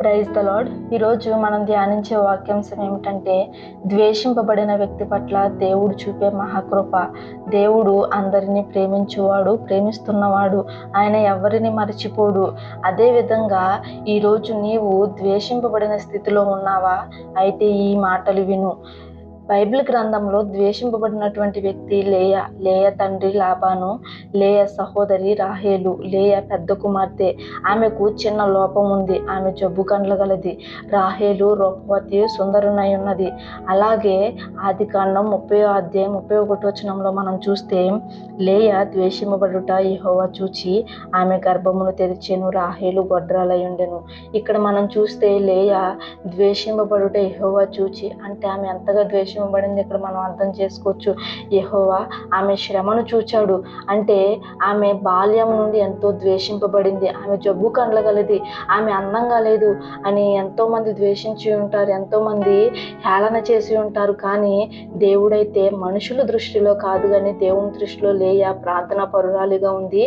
Praise the lord ఈరోజు మనం ధ్యానించే వాక్యాంశం ఏమిటంటే ద్వేషింపబడిన వ్యక్తి పట్ల దేవుడు చూపే మహాకృప. దేవుడు అందరినీ ప్రేమించువాడు ప్రేమిస్తున్నవాడు. ఆయన ఎవరిని మరచిపోడు. అదేవిధంగా ఈరోజు నీవు ద్వేషింపబడిన స్థితిలో ఉన్నావా? అయితే ఈ మాటలు విను. బైబిల్ గ్రంథంలో ద్వేషింపబడినటువంటి వ్యక్తి లేయ లేయ తండ్రి లాభాను లేయ సహోదరి రాహేలు లేయ పెద్ద కుమార్తె. ఆమెకు చిన్న లోపం ఉంది ఆమె జబ్బు కండ్ల గలది. రాహేలు రూపవతి సుందరునై ఉన్నది. అలాగే ఆది కాండం ముప్పై అధ్యాయం ముప్పై ఒకటి వచనంలో మనం చూస్తే లేయ ద్వేషింపబడుట యెహోవా చూచి ఆమె గర్భమును తెరిచెను రాహేలు గొడ్రాలై ఉండెను. ఇక్కడ మనం చూస్తే లేయ ద్వేషింపబడుట యెహోవా చూచి అంటే ఆమె ఎంతగా ద్వేషం ద్వేషింపబడింది ఇక్కడ మనం అర్థం చేసుకోవచ్చు. యహోవా ఆమె శ్రమను చూచాడు. అంటే ఆమె బాల్యం నుండి ఎంతో ద్వేషింపబడింది. ఆమె జబ్బు కండ్లగలది ఆమె అందంగా లేదు అని ఎంతోమంది ద్వేషించి ఉంటారు. ఎంతోమంది హేళన చేసి ఉంటారు. కానీ దేవుడైతే మనుషుల దృష్టిలో కాదు కానీ దేవుని దృష్టిలో లేయ ప్రార్థన పరురాలిగా ఉంది.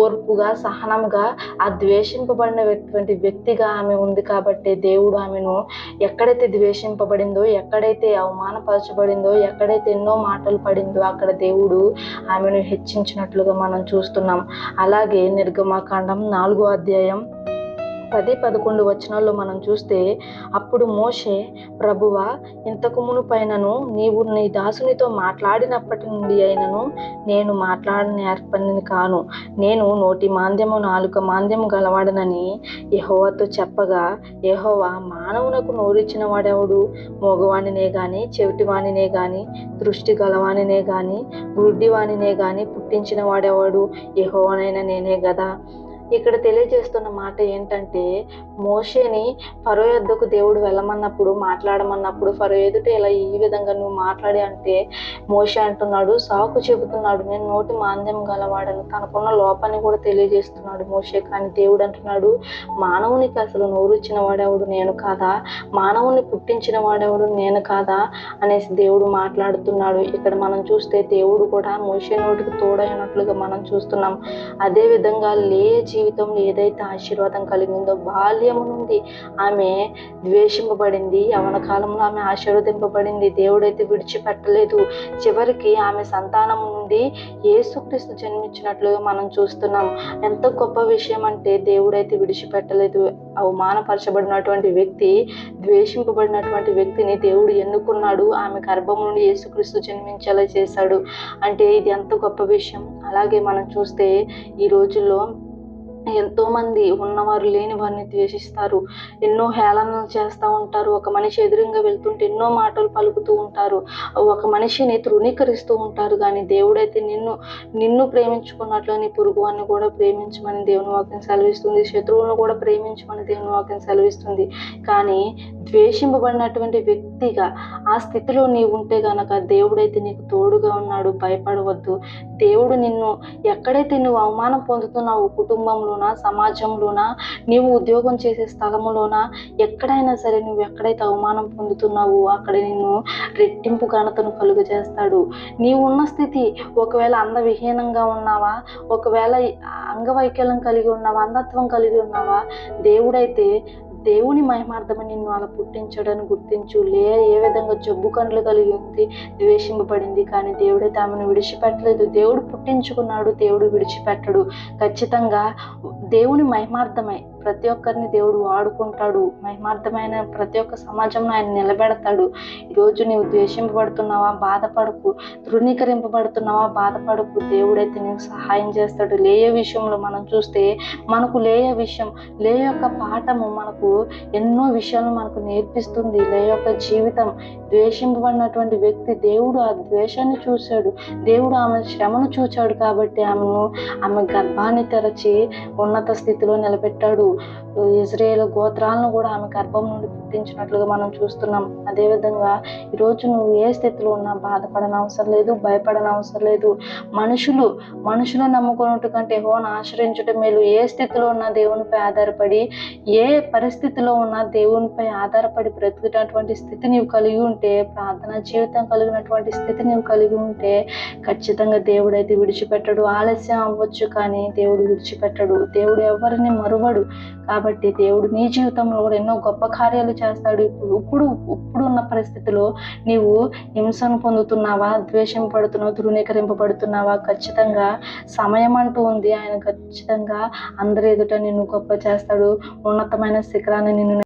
ఓర్పుగా సహనంగా ఆ ద్వేషింపబడినటువంటి వ్యక్తిగా ఆమె ఉంది. కాబట్టి దేవుడు ఆమెను ఎక్కడైతే ద్వేషింపబడిందో ఎక్కడైతే అవమానపరచబడిందో ఎక్కడైతే ఎన్నో మాటలు పడిందో అక్కడ దేవుడు ఆమెను హెచ్చించినట్లుగా మనం చూస్తున్నాం. అలాగే నిర్గమాకాండం నాలుగో అధ్యాయం పది పదకొండు వచనాల్లో మనం చూస్తే అప్పుడు మోషే ప్రభువా ఇంతకు మునుపైనను నీవు నీ దాసునితో మాట్లాడినప్పటి నుండి అయినను నేను మాట్లాడని ఏర్పడిని కాను. నేను నోటి మాంద్యము నాలుక మాంద్యము గలవాడనని యహోవాతో చెప్పగా యహోవా మానవునకు నోరిచ్చిన వాడెవడు? మగవాణినే గాని చెవిటివాణినే గాని దృష్టి గలవాణినే గాని గుడ్డివాణినే గాని పుట్టించిన వాడెవడు? యహోవనైనా నేనే కదా ఇక్కడ తెలియజేస్తున్న మాట ఏంటంటే మోషేని ఫరో యొద్దకు దేవుడు వెళ్ళమన్నప్పుడు మాట్లాడమన్నప్పుడు ఫరో ఎదుట ఇలా ఈ విధంగా నువ్వు మాట్లాడి అంటే మోషే అంటున్నాడు సాకు చెబుతున్నాడు నేను నోటి మాంద్యం గలవాడని తనకున్న లోపాన్ని కూడా తెలియజేస్తున్నాడు మోషే. కానీ దేవుడు అంటున్నాడు మానవునికి అసలు నోరుచ్చిన వాడెవడు నేను కాదా? మానవుని పుట్టించిన వాడెవడు నేను కాదా? అనేసి దేవుడు మాట్లాడుతున్నాడు. ఇక్కడ మనం చూస్తే దేవుడు కూడా మోషే నోటికి తోడైనట్లుగా మనం చూస్తున్నాం. అదే విధంగా జీవితంలో ఏదైతే ఆశీర్వాదం కలిగిందో బాల్యము నుండి ఆమె ద్వేషింపబడింది. యవన కాలంలో ఆమె ఆశీర్వదింపబడింది. దేవుడైతే విడిచిపెట్టలేదు. చివరికి ఆమె సంతానం నుండి యేసుక్రీస్తు జన్మించినట్లుగా మనం చూస్తున్నాం. ఎంత గొప్ప విషయం అంటే దేవుడైతే విడిచిపెట్టలేదు. అవమానపరచబడినటువంటి వ్యక్తి ద్వేషింపబడినటువంటి వ్యక్తిని దేవుడు ఎన్నుకున్నాడు. ఆమె గర్భం నుండి యేసుక్రీస్తు జన్మించేలా చేశాడు. అంటే ఇది ఎంత గొప్ప విషయం. అలాగే మనం చూస్తే ఈ రోజుల్లో ఎంతోమంది ఉన్నవారు లేని వారిని ద్వేషిస్తారు. ఎన్నో హేళనలు చేస్తూ ఉంటారు. ఒక మనిషి ఎదురుగా వెళ్తుంటే ఎన్నో మాటలు పలుకుతూ ఉంటారు. ఒక మనిషిని తృణీకరిస్తూ ఉంటారు. కానీ దేవుడైతే నిన్ను నిన్ను ప్రేమించుకున్నట్లు నీ పొరుగువాన్ని కూడా ప్రేమించమని దేవుని వాక్యం సెలవిస్తుంది. శత్రువులను కూడా ప్రేమించమని దేవుని వాక్యం సెలవిస్తుంది. కానీ ద్వేషింపబడినటువంటి వ్యక్తిగా ఆ స్థితిలో నీవు ఉంటే గనక దేవుడైతే నీకు తోడుగా ఉన్నాడు. భయపడవద్దు. దేవుడు నిన్ను ఎక్కడైతే నువ్వు అవమానం పొందుతున్నావు కుటుంబంలోనా సమాజంలోనా నీవు ఉద్యోగం చేసే స్థలంలోన ఎక్కడైనా సరే నువ్వు ఎక్కడైతే అవమానం పొందుతున్నావో అక్కడ నిన్ను రెట్టింపు ఘనతను కలుగజేస్తాడు. నీవు ఉన్న స్థితి ఒకవేళ అందవిహీనంగా ఉన్నావా ఒకవేళ అంగవైకల్యం కలిగి ఉన్నావా అంధత్వం కలిగి ఉన్నావా దేవుడైతే దేవుని మహిమార్థమని నిన్ను అలా పుట్టించడని గుర్తించు. లే ఏ విధంగా జబ్బు కండ్లు కలిగి ఉంది ద్వేషింపబడింది కానీ దేవుడైతే ఆమెను విడిచిపెట్టలేదు. దేవుడు పుట్టించుకున్నాడు దేవుడు విడిచిపెట్టడు. ఖచ్చితంగా దేవుని మహిమార్థమై ప్రతి ఒక్కరిని దేవుడు వాడుకుంటాడు మహిమార్థమైన ప్రతి ఒక్క సమాజంలో ఆయన నిలబెడతాడు. ఈరోజు నీవు ద్వేషింపబడుతున్నావా? బాధపడకు. తృణీకరింపబడుతున్నావా? బాధపడకు. దేవుడైతే నీకు సహాయం చేస్తాడు. లేయ విషయంలో మనం చూస్తే మనకు లేయ విషయం లే యొక్క పాఠము మనకు ఎన్నో విషయాలు మనకు నేర్పిస్తుంది. లే యొక్క జీవితం ద్వేషింపబడినటువంటి వ్యక్తి దేవుడు ఆ ద్వేషాన్ని చూశాడు. దేవుడు ఆమె శ్రమను చూచాడు కాబట్టి ఆమెను ఆమె గర్భాన్ని తెరచి ఉన్నత స్థితిలో నిలబెట్టాడు. ఇజ్రాయేల్ గోత్రాలను కూడా ఆమె గర్భం నుండి పుట్టించినట్లుగా మనం చూస్తున్నాం. అదేవిధంగా ఈరోజు నువ్వు ఏ స్థితిలో ఉన్నా బాధపడన అవసరం లేదు భయపడన అవసరం లేదు. మనుషులు మనుషులు నమ్ముకున్నట్టు కంటే హోను ఆశ్రయించడం మేలు. ఏ స్థితిలో ఉన్నా దేవునిపై ఆధారపడి ఏ పరిస్థితిలో ఉన్నా దేవునిపై ఆధారపడి బ్రతుకునేటువంటి స్థితి నీవు కలిగి ఉంటే ప్రార్థన జీవితం కలిగినటువంటి స్థితి నీవు కలిగి ఉంటే ఖచ్చితంగా దేవుడు అయితే విడిచిపెట్టడు. ఆలస్యం అవ్వచ్చు కానీ దేవుడు విడిచిపెట్టడు. దేవుడు ఎవరిని మరువడు. కాబట్టి దేవుడు నీ జీవితంలో కూడా ఎన్నో గొప్ప కార్యాలు చేస్తాడు. ఇప్పుడు ఇప్పుడు ఇప్పుడు ఉన్న పరిస్థితిలో నీవు హింసను పొందుతున్నావా? ద్వేషం పడుతున్నావు? ధృవీకరింపబడుతున్నావా ఖచ్చితంగా సమయం అంటూ ఉంది. ఆయన ఖచ్చితంగా అందరి ఎదుట నిన్ను గొప్ప చేస్తాడు. ఉన్నతమైన శిఖరాన్ని నిన్ను